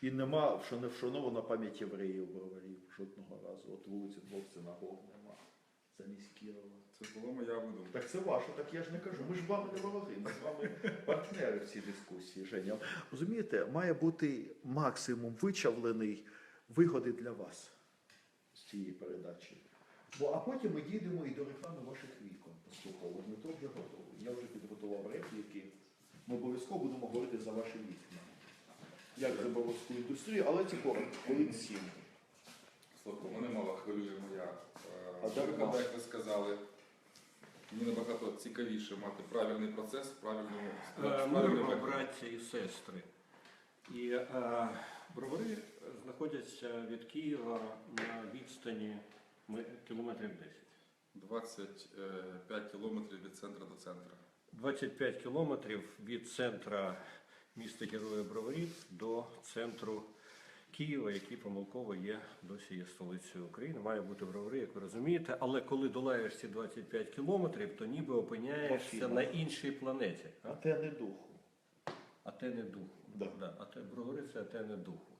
І нема що не вшанована пам'ять євреїв броварів жодного разу. От вулиці двох синагог нема. Замість Кірова. Це була моя видумка. Так це ваше, так я ж не кажу. Ми ж вами не вороги, ми з вами партнери в цій дискусії, Женя. Розумієте, має бути максимум вичавлений вигоди для вас з цієї передачі. Бо, а потім ми дійдемо і до реклами ваших вікон поступово. Дмитро вже готовий. Я вже підготував репліки. Ми обов'язково будемо говорити за ваші вікна. Як за броварську індустрію, але це коротко, хвилин сім. Слухай, мене мало хвилює моя А е, дарма. вигода, як ви сказали. Мені набагато цікавіше мати правильний процес, правильну Е, правильний Ми браття і сестри. І е, бровари знаходяться від Києва на відстані ми- кілометрів 10. 25 кілометрів від центру до центру. 25 кілометрів від центра міста Героя Броварів до центру Києва, який помилково є досі є столицею України. Має бути бровари, як ви розумієте. Але коли долаєш ці 25 кілометрів, то ніби опиняєшся Афіна. на іншій планеті. А те не духу. а те не духу. Да. Да, а те бровари це те не духу.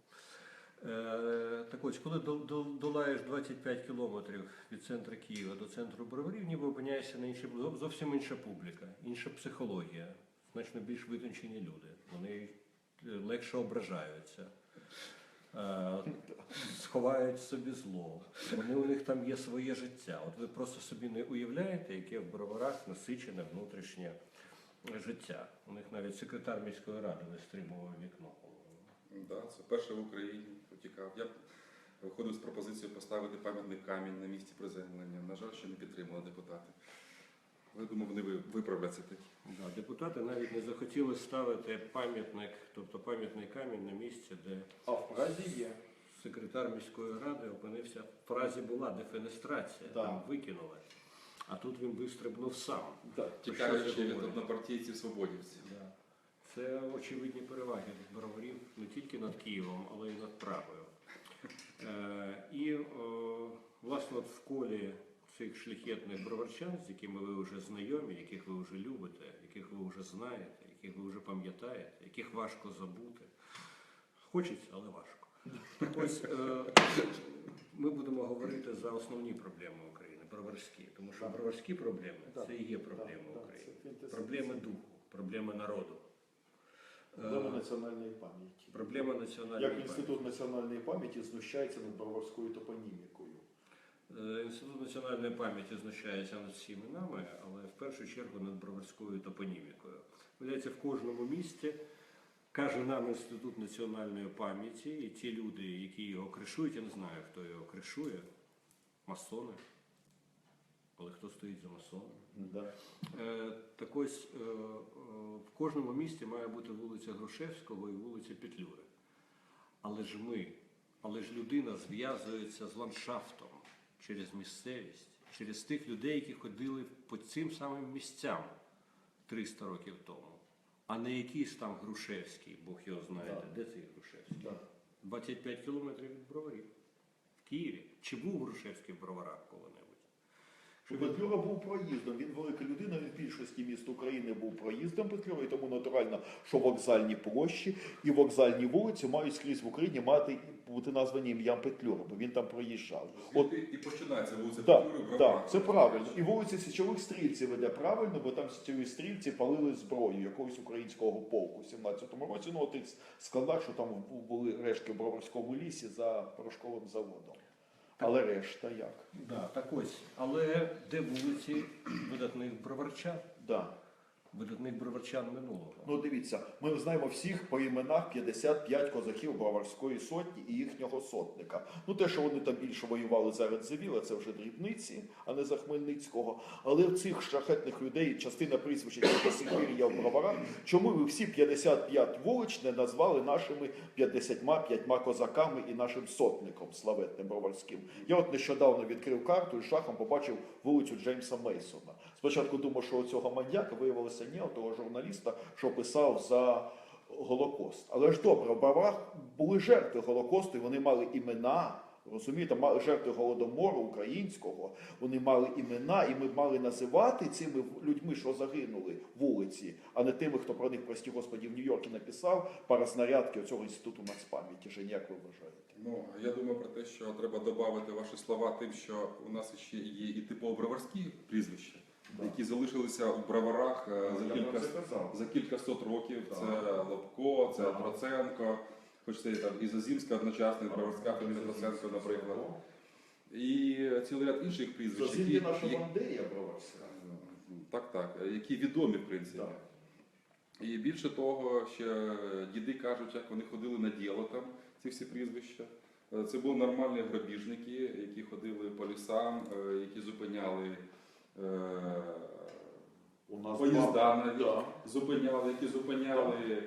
Е, так ось, коли дол- дол- долаєш 25 кілометрів від центру Києва до центру броварів, ніби опиняєшся на іншій зовсім інша публіка, інша психологія, значно більш витончені люди. Вони е, легше ображаються, е, сховають собі зло. Вони у них там є своє життя. От ви просто собі не уявляєте, яке в броварах насичене внутрішнє життя. У них навіть секретар міської ради не стримував вікно. Да, це перше в Україні потікав. Я виходив з пропозицією поставити пам'ятний камінь на місці приземлення. На жаль, ще не підтримали депутати. Але думаю, вони виправляться таки. Да, депутати навіть не захотіли ставити пам'ятник, тобто пам'ятний камінь на місці, де А в Празі є. секретар міської ради опинився. В фразі була дефенестрація, Да. там викинули. А тут він вистрибнув сам. Так. Що це від говорить? однопартійців свободівців. Да. Це очевидні переваги броварів не тільки над Києвом, але й над Прагою. Е, і о, власне от в колі цих шляхетних броварчан, з якими ви вже знайомі, яких ви вже любите, яких ви вже знаєте, яких ви вже пам'ятаєте, яких важко забути. Хочеться, але важко. Так ось е, ми будемо говорити за основні проблеми України, броварські, тому що броварські проблеми це і є проблеми України. Проблеми духу, проблеми народу. Проблема Е, національної пам'яті. Проблема національної Як пам'яті. Інститут національної пам'яті знущається над броварською топонімікою. Е, Інститут національної пам'яті знущається над всіми нами, але в першу чергу над броварською топонімікою. Виявляється, в кожному місті каже нам Інститут національної пам'яті, і ті люди, які його кришують, я не знаю, хто його кришує, масони. Але хто стоїть за масонами? Да. Е, Так ось е, в кожному місті має бути вулиця Грушевського і вулиця Петлюри. Але ж ми, але ж людина зв'язується з ландшафтом через місцевість, через тих людей, які ходили по цим самим місцям 300 років тому, а не якийсь там Грушевський, Бог його знає, Да. де цей Грушевський? Да. 25 кілометрів від броварів. В Києві. Чи був Грушевський в броварах коли-небудь? Петлюра був проїздом, він велика людина, він в більшості міст України був проїздом Петлюра, і тому натурально, що вокзальні площі і вокзальні вулиці мають скрізь в Україні мати бути названі ім'ям Петлюра, бо він там проїжджав. От І, починається вулиця Так, Петлюри Броварах. це правильно. І вулиця Січових стрільців веде правильно, бо там січові стрільці палили зброю якогось українського полку в 17-му році. Ну, от і складах, що там були рештки в Броварському лісі за порошковим заводом. Але решта як? Да, так ось. Але де вулиці видатних броварчан? Да. Видатних броварчан минулого. Ну дивіться, ми знаємо всіх по іменах 55 козаків Броварської сотні і їхнього сотника. Ну те, що вони там більше воювали за Радзивіла, це вже дрібниці, а не за Хмельницького. Але в цих шахетних людей частина прізвищ, які до сих пір є в Броварах, чому ви всі 55 вулиць не назвали нашими 55 козаками і нашим сотником славетним броварським? Я от нещодавно відкрив карту і шахом побачив вулицю Джеймса Мейсона. Спочатку думав, що цього маньяка виявилося ні, того журналіста, що писав за Голокост. Але ж добре, в Броварах були жертви Голокосту, і вони мали імена Розумієте, жертви голодомору українського, вони мали імена, і ми мали називати цими людьми, що загинули вулиці, а не тими, хто про них, прості господі, в Нью-Йорку написав параснарядки цього інституту нацпам'яті. Жень, як ви вважаєте? Ну, я думаю про те, що треба додати ваші слова тим, що у нас ще є і типово броварські прізвища. Які залишилися у броварах е, за кілька це казав. за кількасот років. Це Лобко, це Так. Троценко, хоч це і там і Зазімська одночасно, і Броварська фамілія Троценко, наприклад. І цілий ряд інших прізвищ, які, наша які- Вандея Броварська. так, так, які відомі в принципі. Так. І більше того, ще діди кажуть, як вони ходили на діло там, ці всі прізвища. Е, Це були нормальні грабіжники, які ходили по лісам, е, які зупиняли У нас поїзда навіть, Да. зупиняли, які зупиняли.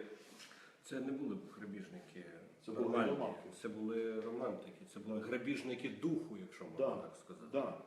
Це не були грабіжники Це були романтики. це були романтики, це були грабіжники духу, якщо можна Да. так сказати. Да.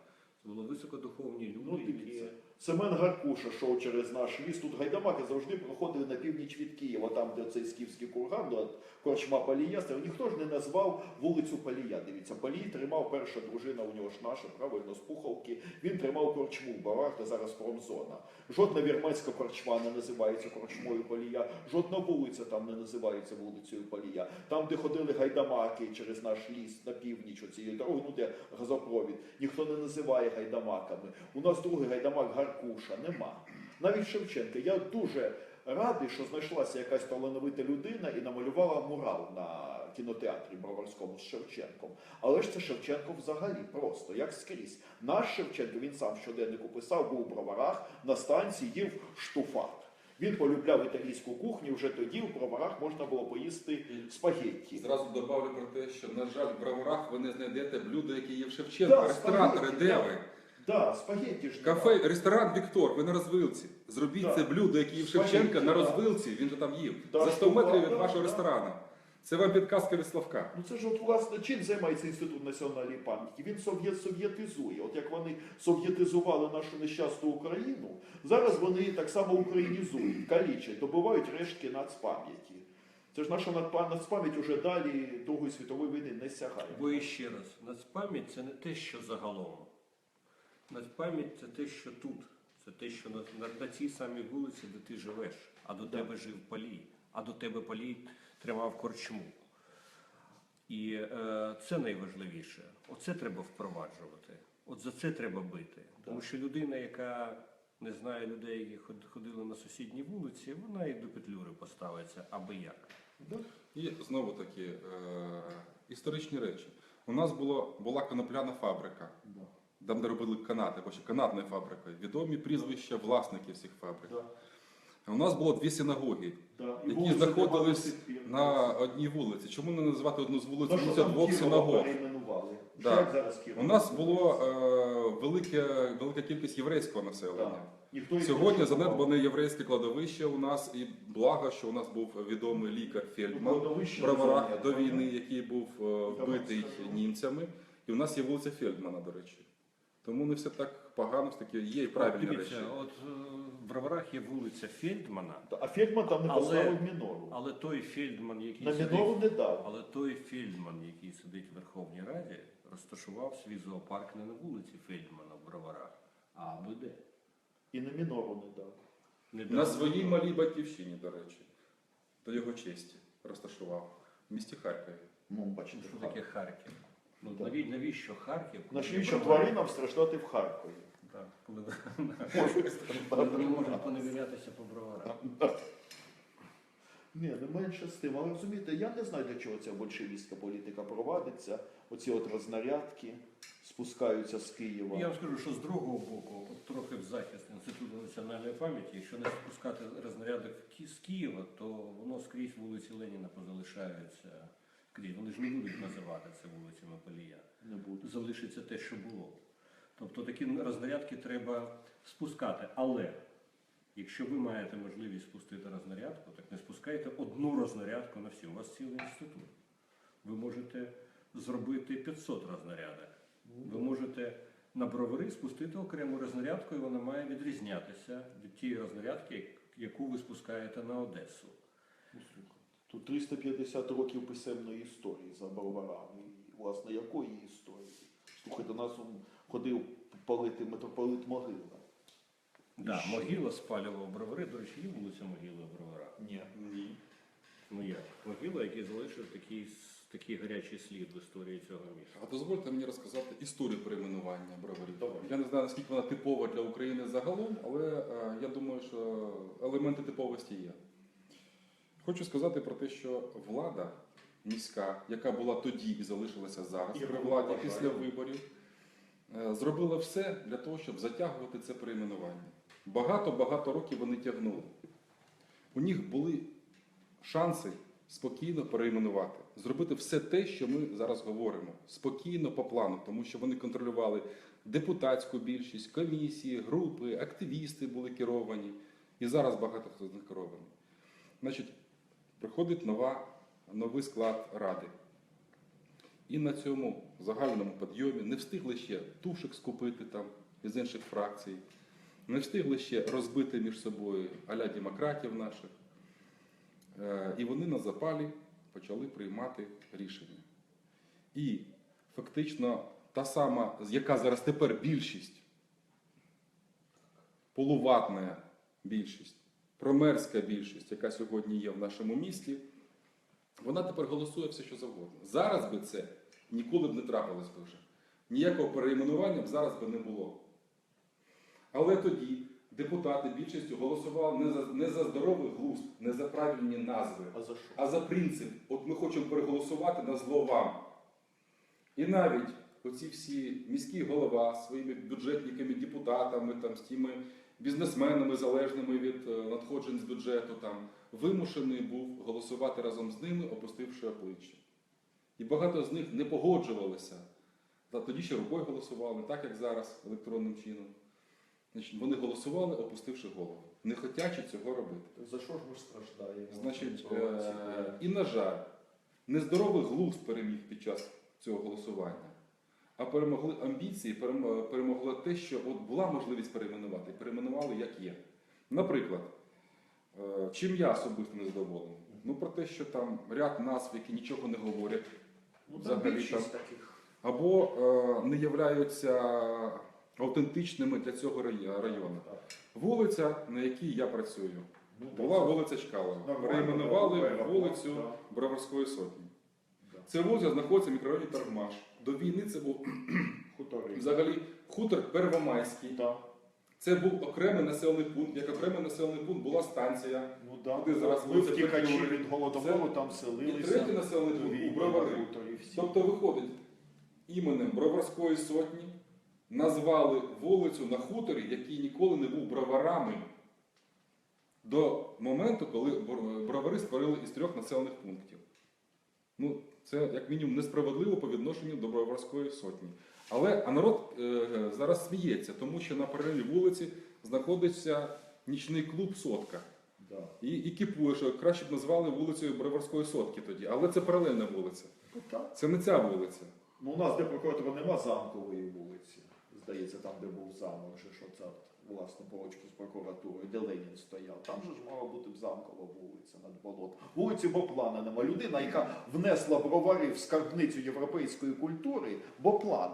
Це були високодуховні люди, Ну, які. Семен Гаркуша йшов через наш ліс. Тут гайдамаки завжди проходили на північ від Києва, там, де цей скіфський курган, де корчма Палія. Ніхто ж не назвав вулицю Палія. Дивіться, Палій тримав перша дружина, у нього ж наша, правильно, з Пуховки. Він тримав корчму Барах, де зараз промзона. Жодна вірменська корчма не називається корчмою Палія, жодна вулиця там не називається вулицею Палія. Там, де ходили гайдамаки через наш ліс на північ оцієї дороги, ну де газопровід, ніхто не називає гайдамаками. У нас другий гайдамак Гаркуша нема. Навіть Шевченка. Я дуже радий, що знайшлася якась талановита людина і намалювала мурал на кінотеатрі Броварському з Шевченком. Але ж це Шевченко взагалі просто, як скрізь. Наш Шевченко, він сам в щоденнику писав, був у броварах на станції їв штуфат. Він полюбляв італійську кухню, вже тоді в броварах можна було поїсти спагетті. Зразу добавлю про те, що, на жаль, в броварах ви не знайдете блюдо, яке є в Шевченка. Да, Ресторатори, де ви? Да, спагетті ж нема. Кафе, ресторан Віктор, ви на розвилці. Зробіть Да. це блюдо, яке є в Спагетті, Шевченка на да. розвилці, він же там їв. Да, За 100 метрів від да, вашого да. ресторану. Це вам підказка від Славка. Ну це ж от власне чим займається інститут національної пам'яті? Він совєт совєтизує. От як вони совєтизували нашу нещасну Україну, зараз вони її так само українізують, калічать, добувають рештки нацпам'яті. Це ж наша надпа- нацпам'ять уже далі Другої світової війни не сягає. Бо іще раз, нацпам'ять це не те, що загалом. Нацпам'ять це те, що тут. Це те, що на, на, на цій самій вулиці, де ти живеш, а до Да. тебе жив Палій, а до тебе Палій тримав корчму. І е, це найважливіше. Оце треба впроваджувати. От за це треба бити. Тому що людина, яка не знає людей, які ходили на сусідній вулиці, вона і до петлюри поставиться аби як. Да? І знову таки е, історичні речі. У нас було, була конопляна фабрика, Да. Там, де робили канати, бо ще канатною фабрикою. Відомі прізвища власників всіх фабрик. Да. У нас було дві синагоги, Да. І які знаходились на одній вулиці. Чому не називати одну з вулиць Ну, вулиця двох синагог? Да. Зараз У нас було е, велике, велика кількість єврейського населення. Да. Сьогодні занедбане єврейське кладовище у нас, і благо, що у нас був відомий лікар Фельдман занедбане. до війни, який був е, вбитий німцями. І у нас є вулиця Фельдмана, до речі. Тому не все так погано, все таки є і правильні Дивіться, речі. от е, в Броварах є вулиця Фельдмана, А Фельдман там не Але- поставив мінору. але той Фельдман, який На сидить, не дав. але той Фельдман, який сидить в Верховній Раді, розташував свій зоопарк не на вулиці Фельдмана в Броварах, а аби де. І на мінору не дав. Не На дав. своїй малій батьківщині, до речі, до його честі розташував в місті Харкові. Ну, бачите, Що таке Харків? Ну, Так. наві- навіщо Харків? коли Навіщо є Бровари? тваринам страждати в Харкові? Так, коли коли вони можуть поневірятися по броварах. Ні, не менше з тим. Але розумієте, я не знаю, для чого ця большевістська політика провадиться. Оці от рознарядки спускаються з Києва. Я вам скажу, що з другого боку, от трохи в захист Інституту національної пам'яті, якщо не спускати рознарядок в Ки- з Києва, то воно скрізь вулиці Леніна позалишаються. Скрізь. Вони ж не будуть називати це вулицями Палія. Не буду. Залишиться те, що було. Тобто такі рознарядки треба спускати. Але якщо ви маєте можливість спустити рознарядку, так не спускайте одну рознарядку на всі. У вас цілий інститут. Ви можете зробити 500 рознарядок. Ви можете на бровари спустити окрему рознарядку, і вона має відрізнятися від тієї рознарядки, яку ви спускаєте на Одесу. Тут 350 років писемної історії за броварами. власне, якої історії? Слухайте, нас он ходив палити митрополит Могила. Да, Що? могила спалював бровари. До речі, є вулиця Могили в броварах. Ні. Ні. Ну як? Могила, який залишив такий, такий гарячий слід в історії цього міста. А дозвольте мені розказати історію перейменування броварів. Давай. Я не знаю, наскільки вона типова для України загалом, але е, я думаю, що елементи типовості є. Хочу сказати про те, що влада міська, яка була тоді і залишилася зараз І при владі вважаю. після виборів, е, зробила все для того, щоб затягувати це перейменування. Багато-багато років вони тягнули. У них були шанси спокійно перейменувати, зробити все те, що ми зараз говоримо, спокійно по плану, тому що вони контролювали депутатську більшість, комісії, групи, активісти були керовані, і зараз багато хто з них керований. Значить, приходить нова, новий склад ради. І на цьому загальному підйомі не встигли ще тушек скупити там із інших фракцій, не встигли ще розбити між собою аля демократів наших. Е, І вони на запалі почали приймати рішення. І фактично та сама, яка зараз тепер більшість, полуватна більшість, промерська більшість, яка сьогодні є в нашому місті, вона тепер голосує все, що завгодно. Зараз би це ніколи б не трапилось би вже. Ніякого перейменування б зараз би не було. Але тоді депутати більшістю голосували не за, не за здоровий глузд, не за правильні назви, А за що? а за принцип. От ми хочемо переголосувати на зло вам. І навіть оці всі міські голова своїми бюджетниками, депутатами, там, з тими бізнесменами, залежними від е, надходжень з бюджету, там, вимушений був голосувати разом з ними, опустивши обличчя. І багато з них не погоджувалися. Та тоді ще рукою голосували, так як зараз, електронним чином. Значить, вони голосували, опустивши голову, не хотячи цього робити. За що ж ми ж страждаємо? Значить, е, і на жаль, нездоровий глузд переміг під час цього голосування, а перемогли амбіції, перем- перемогло те, що от була можливість перейменувати, перейменували як є. Наприклад, е, чим я особисто не задоволений? Ну про те, що там ряд назв, які нічого не говорять, Ну, там взагалі більшість або е, не являються автентичними для цього району. Вулиця, на якій я працюю, Ну, була вулиця Чкалова. Перейменували вулицю. Броварської сотні. Ця вулиця знаходиться в мікрорайоні Тармаш. До війни це був Хутори. взагалі хутор Первомайський. Да. Це був окремий населений пункт. Як окремий населений пункт була станція. Ну да. Куди зараз Ми втікачі від голодомору там І третій населений пункт у Бровари. Тобто виходить іменем Броварської сотні назвали вулицю на хуторі, який ніколи не був броварами до моменту, коли бровари створили із трьох населених пунктів. Ну, це як мінімум несправедливо по відношенню до Броварської сотні. Але а народ е, зараз сміється, тому що на паралельній вулиці знаходиться нічний клуб Сотка. Да. І, і кіпує, що краще б назвали вулицею Броварської сотки тоді. Але це паралельна вулиця. Ну, так. Це не ця вулиця. Ну, у нас, де прокуратура, нема замкової вулиці. Здається, там, де був замок, що це власне поруч з прокуратурою, де Ленін стояв. Там же ж мала бути б замкова вулиця над болотом. Вулиці Боплана нема. Людина, яка внесла бровари в скарбницю європейської культури, Боплан.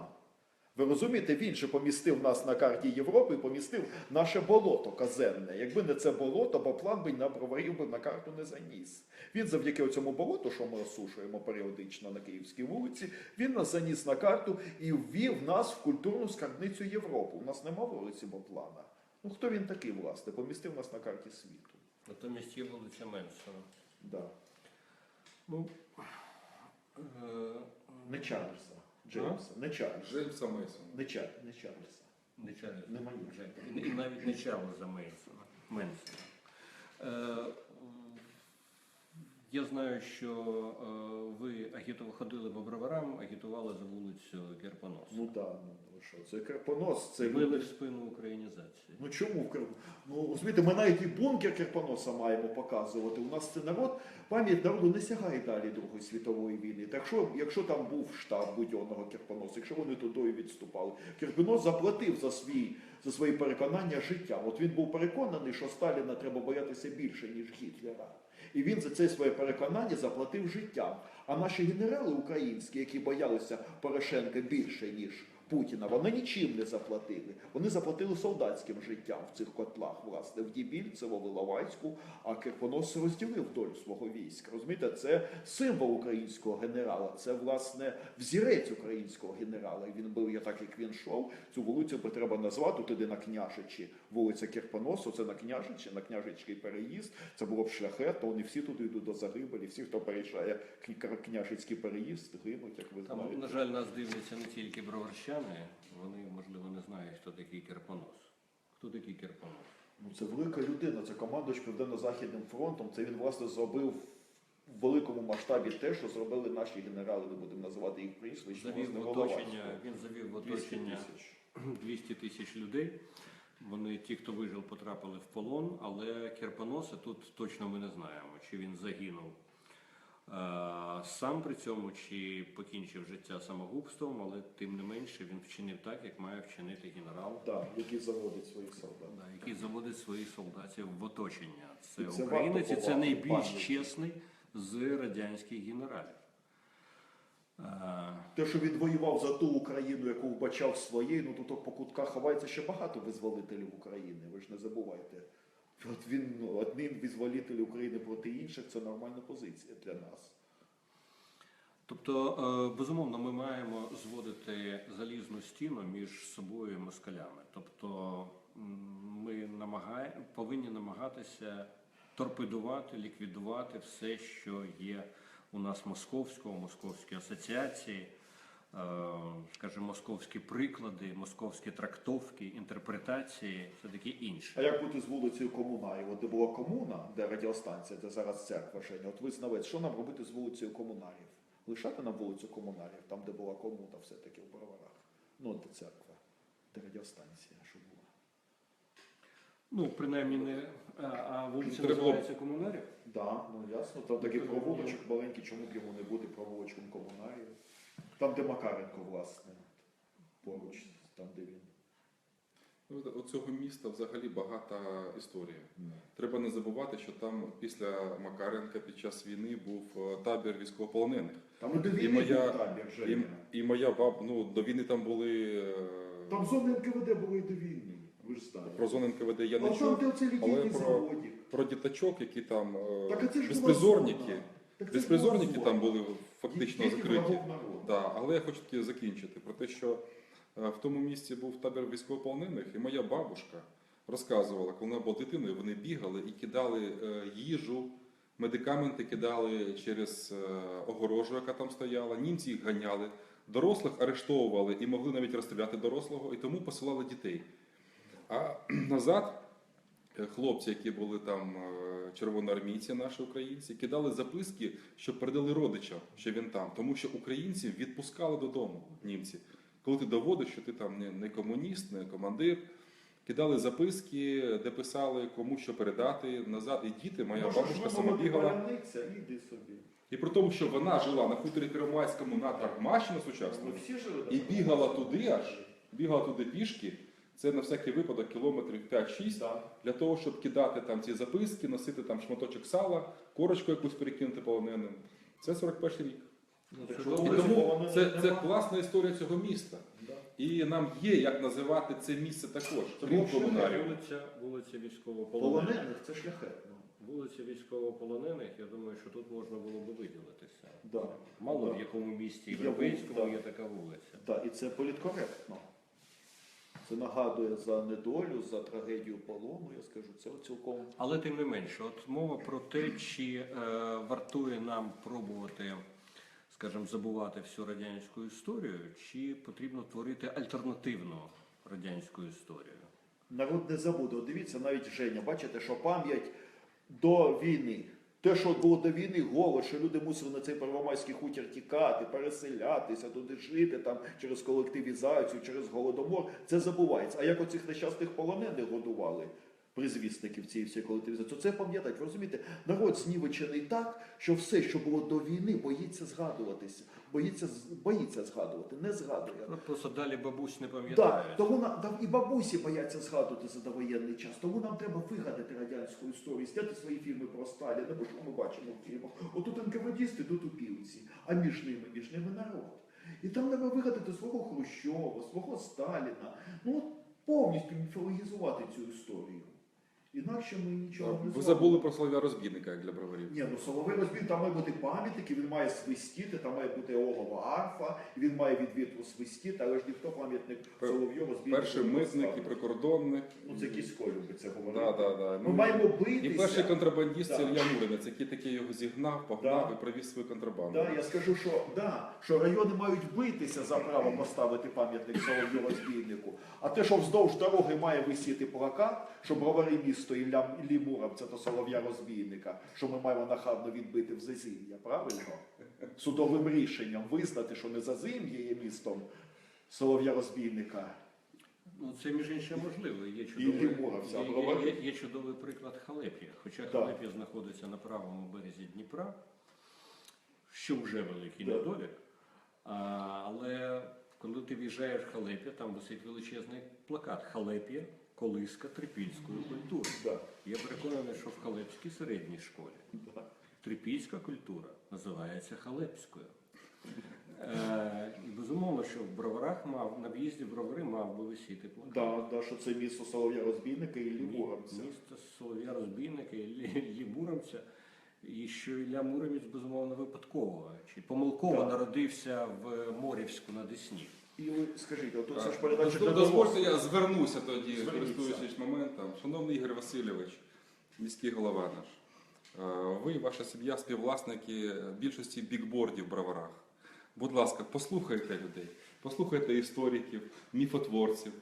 Ви розумієте, він же помістив нас на карті Європи, помістив наше болото казенне. Якби не це болото, Боплан би на броварів би на карту не заніс. Він завдяки цьому болоту, що ми осушуємо періодично на Київській вулиці, він нас заніс на карту і ввів нас в культурну скарбницю Європи. У нас нема вулиці Боплана. Ну хто він такий, власне? Помістив нас на карті світу. Натомість є вулиця Менсона. Да. Ну, е, Не Чарльза, Джеймса, не Чарльза. Джеймса Мейсона. Не, Чарльза. не Чарльза. не Чарльза. Нема І, і навіть не Чарльза Мейсона. Менсона. Е, я знаю, що е, ви агітували, ходили по броварам, агітували за вулицю Герпонос. Ну так, да, ну що, це Керпонос, це Били в спину українізації. Ну чому в Кир- Ну розумієте, ми навіть і бункер Кирпоноса маємо показувати. У нас це народ, пам'ять народу не сягає далі Другої світової війни. Так що, якщо там був штаб будьонного Кирпоноса, якщо вони туди відступали, Кирпонос заплатив за свій за свої переконання життя. От він був переконаний, що Сталіна треба боятися більше, ніж Гітлера. І він за це своє переконання заплатив життям. А наші генерали українські, які боялися Порошенка більше, ніж Путіна, вони нічим не заплатили. Вони заплатили солдатським життям в цих котлах, власне, в Дібільцево, в Іловайську, а Кирпонос розділив долю свого війська. Розумієте, це символ українського генерала, це власне взірець українського генерала. І він був я так, як він йшов. Цю вулицю би треба назвати туди на княжичі. Вулиця Кирпоносу, це на княжичі, на княжицький переїзд. Це було б шляхетно. Вони всі туди йдуть до загибелі. Всі, хто переїжджає Кня- княжицький переїзд, гинуть, як ви Там, на жаль, нас дивляться не тільки броварщани, вони, можливо, не знають, хто такий Керпонос. Хто такий Керпонос? Ну, це велика людина, це командуючий Південно-Західним фронтом. Це він власне зробив в великому масштабі те, що зробили наші генерали. Не будемо називати їх прізвищ. Завів власне, оточення, він завів в оточення 200 тисяч людей. Вони, ті, хто вижив, потрапили в полон, але Керпоноса тут точно ми не знаємо, чи він загинув сам при цьому, чи покінчив життя самогубством, але тим не менше він вчинив так, як має вчинити генерал, Да, який заводить своїх солдат. да, який заводить своїх солдатів в оточення. Це, це українець, і це найбільш пам'яті. чесний з радянських генералів. Е, Те, що він воював за ту Україну, яку вбачав своєю, ну тут по кутках ховається ще багато визволителів України. Ви ж не забувайте. От він ну, одним визволитель України проти інших це нормальна позиція для нас. Тобто, е, безумовно, ми маємо зводити залізну стіну між собою і москалями. Тобто, ми намагає, повинні намагатися торпедувати, ліквідувати все, що є у нас московського, московські асоціації, скажімо, московські приклади, московські трактовки, інтерпретації, все таке інше. А як бути з вулицею Комунарів? От де була комуна, де радіостанція, де зараз церква Женя. От ви знавець, що нам робити з вулицею Комунарів? Лишати нам вулицю Комунарів, там, де була комуна, все-таки в Броварах. Ну, де церква, де радіостанція, що була. Ну, принаймні, не а, вулиця Треба називається комунарів. Да, ну ясно. Там такий провулочок маленький, чому б йому не бути провулочком комунарів. Там, де Макаренко, власне, поруч, там, де він. Ну, У цього міста взагалі багата історія. Треба не забувати, що там після Макаренка під час війни був е, табір військовополонених. Там і до І війни моя- був табір, І, і моя баб, ну до війни там були е, Там зони НКВД були і до війни, ви ж знаєте. про зону НКВД я А не там, чув. де але про- Про діточок, які там е, Так, а безпризорники. Безпризорники там були фактично закриті. Да, але я хочу таки закінчити про те, що е, в тому місці був табір військовополонених, і моя бабушка розказувала, коли вона була дитиною, вони бігали і кидали е, їжу, медикаменти кидали через е, огорожу, яка там стояла. Німці їх ганяли, дорослих арештовували і могли навіть розстріляти дорослого, і тому посилали дітей. А назад хлопці, які були там е, червоноармійці, наші українці, кидали записки, щоб передали родичам, що він там, тому що українців відпускали додому німці. Коли ти доводиш, що ти там не, комуніст, не командир, кидали записки, де писали кому що передати назад. І діти, моя Може, бабушка сама бігала. іди собі. І при тому, що вона жила на хуторі Первомайському на Тармащині сучасному, і бігала туди аж, бігала туди пішки. Це на всякий випадок кілометрів 5-6 Да. для того, щоб кидати там ці записки, носити там шматочок сала, корочку якусь перекинути полоненим. Це 41 рік. Ну, Так І тому це, це класна історія цього міста. Да. І нам є як називати це місце також, комунарів. Вулиця, вулиця військовополонених. Полонених це шляхетно. Вулиця військовополонених, я думаю, що тут можна було би виділитися. Да. Мало Да. в якому місті європейському да. є така вулиця. Так, і це політкоректно. Це нагадує за недолю, за трагедію полону, я скажу, це цілком. Але тим не менше, от мова про те, чи е, вартує нам пробувати, скажімо, забувати всю радянську історію, чи потрібно творити альтернативну радянську історію. Народ не забуде. От дивіться, навіть Женя, бачите, що пам'ять до війни. Те, що було до війни, голод, що люди мусили на цей первомайський хутір тікати, переселятися, туди жити там через колективізацію, через голодомор, це забувається. А як оцих нещасних полонених годували? Призвісників цієї всієї колективізації. Це пам'ятають, ви розумієте, народ знівечений так, що все, що було до війни, боїться згадуватися, боїться, боїться згадувати, не згадує. Ну, Просто далі бабусь не Так, пам'ятають. тому нам да, і бабусі бояться згадувати за довоєнний час. Тому нам треба вигадати радянську історію, зняти свої фільми про Сталіна, бо що ми бачимо в фільмах? Отут НКВДісти, тут упівці, а між ними, між ними народ. І там треба вигадати свого Хрущова, свого Сталіна. Ну повністю міфологізувати цю історію. Інакше ми нічого не Ви зробимо. забули про Солов'я розбійника як для броварів. Ні, ну соловей розбір, там має бути пам'ятники, він має свистіти, там має бути олова арфа, він має від вітру свистіти, але ж ніхто пам'ятник Пер- солов'ю розбір. Перший митник і прикордонник. Ну це Кісько любить це говорити. Да, да, да. Ми Ну, маємо битися. І перший контрабандіст це Да. Ілля Муромець, який таки його зігнав, погнав Да. і привіз свою контрабанду. Да, я скажу, що, да, що райони мають битися за право поставити пам'ятник солов'ю розбійнику. А те, що вздовж дороги має висіти плакат, що бровари місто Ілля, Іллі Муромця та солов'я розбійника, що ми маємо нахабно відбити в зазім'я, правильно? Судовим рішенням визнати, що не зазим'я є містом солов'я розбійника. Ну, це між іншим можливо. Є чудовий, є, є, є чудовий приклад Халеп'я. Хоча Так. Халеп'я знаходиться на правому березі Дніпра, що вже великий Так. недолік. А, але коли ти в'їжджаєш в Халеп'я, там висить величезний плакат Халеп'я, колиска трипільської культури. Да. Я переконаний, що в Халепській середній школі Да. трипільська культура називається Халепською. Е, і безумовно, що в броварах мав на в'їзді в бровари мав би висіти плакат. Да, да, що це місто солов'я розбійника і Іллі Муромця. Місто Солов'я Розбійника, Іллі, Іллі І що Ілля Муромець, безумовно, випадково чи помилково Так. народився в Морівську на Десні. І ви скажіть, от це ж передача для Дозвольте, я звернуся тоді, Зверніться. користуючись моментом. Шановний Ігор Васильович, міський голова наш, е, ви і ваша сім'я співвласники більшості бікбордів в броварах. Будь ласка, послухайте людей, послухайте істориків, міфотворців,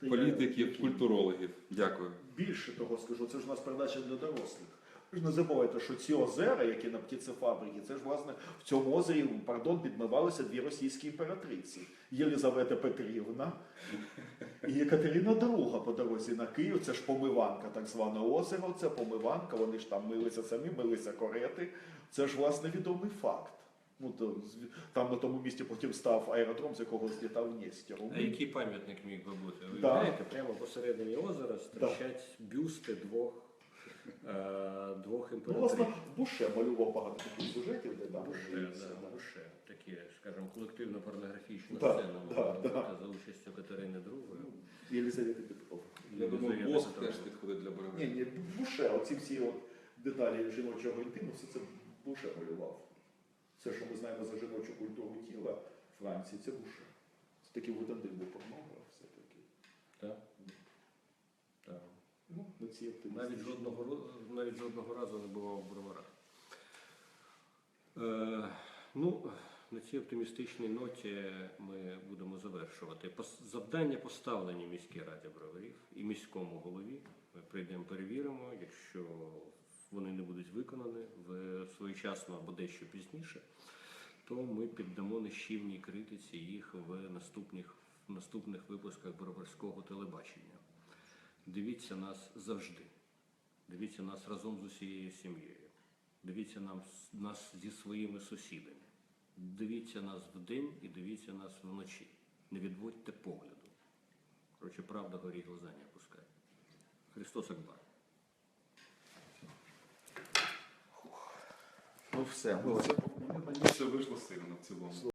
політиків, культурологів. Дякую. Більше того скажу, це ж у нас передача для дорослих. Ви ж не забувайте, що ці озера, які на птицефабриці, це ж власне в цьому озері, пардон, підмивалися дві російські імператриці. Єлизавета Петрівна і Екатерина II по дорозі на Київ. Це ж помиванка, так зване озеро, це помиванка, вони ж там милися самі, милися корети. Це ж власне відомий факт. Ну, то, там на тому місці потім став аеродром, з якого злітав Нестер. А який пам'ятник міг би бути? Ви Да. знаєте, прямо посередині озера стирчать бюсти двох, е, двох Ну, власне, Буше малював багато таких сюжетів, де там Буше, да. Буше. Такі, скажімо, колективно-порнографічна Да, сцена да, да. за участю Катерини II. Єлизавета Петрова. Я думаю, Єлизавета теж підходить для Ні, ні, Буше, оці всі от деталі жіночого інтиму, все це Буше малював. Все, що ми знаємо за жіночу культуру тіла Франції, це Буше. Це такий видатний був порнограф все-таки. Так. Ну, на ці Навіть жодного, навіть жодного разу не бував в броварах. Е, ну, на цій оптимістичній ноті ми будемо завершувати. Завдання поставлені міській раді броварів і міському голові. Ми прийдемо, перевіримо. Якщо вони не будуть виконані в своєчасно або дещо пізніше, то ми піддамо нищівній критиці їх в наступних, в наступних випусках броварського телебачення. Дивіться нас завжди. Дивіться нас разом з усією сім'єю. Дивіться нам, нас зі своїми сусідами. Дивіться нас вдень і дивіться нас вночі. Не відводьте погляду. Коротше, правда горі глаза не опускає. Христос Акбар. Ну все, ми це все вийшло сильно в цілому.